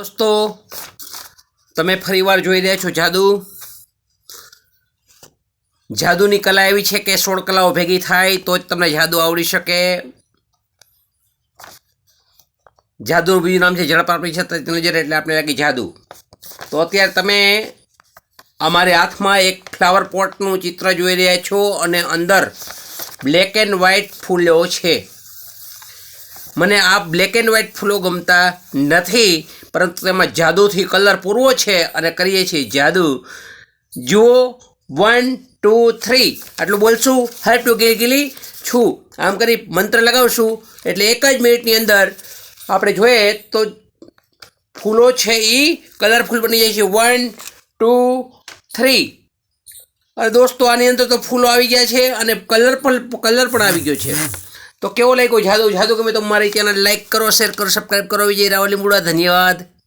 દોસ્તો, તમે ફરીવાર જોઈ રહ્યા છો જાદુ. જાદુની કલા એવી છે કે સોળ કલાઓ ભેગી થાય તો જ તમને જાદુ આવડી શકે. જાદુનું બીજું નામ છે ઝડપ આપણી છે નજર, એટલે આપણે લાગી જાદુ. તો અત્યારે તમે અમારે હાથમાં એક ફ્લાવર પોટનું ચિત્ર જોઈ રહ્યા છો અને અંદર બ્લેક એન્ડ વ્હાઇટ ફૂલો છે. મને આ બ્લેક એન્ડ વ્હાઇટ ફૂલો ગમતા નથી, પરંતુ તેમાં જાદુથી કલર પૂરવો છે અને કરીએ છીએ જાદુ. જુઓ વન ટુ થ્રી આટલું બોલશું હર ટુ ગીલી ગીલી છું, આમ કરી મંત્ર લગાવશું, એટલે એક જ મિનિટની અંદર આપણે જોઈએ તો ફૂલો છે એ કલરફુલ બની જાય છે. વન ટુ થ્રી અરે દોસ્તો, આની અંદર તો ફૂલો આવી ગયા છે અને કલર પણ કલર પણ આવી ગયો છે. તો કેવો લાગ્યો? જાદુ જાદુ ગમે તો મારી ચેનલ લાઈક કરો શેર કરો સબસ્ક્રાઈબ કરો. વિજય રાવલી મુડા ધન્યવાદ.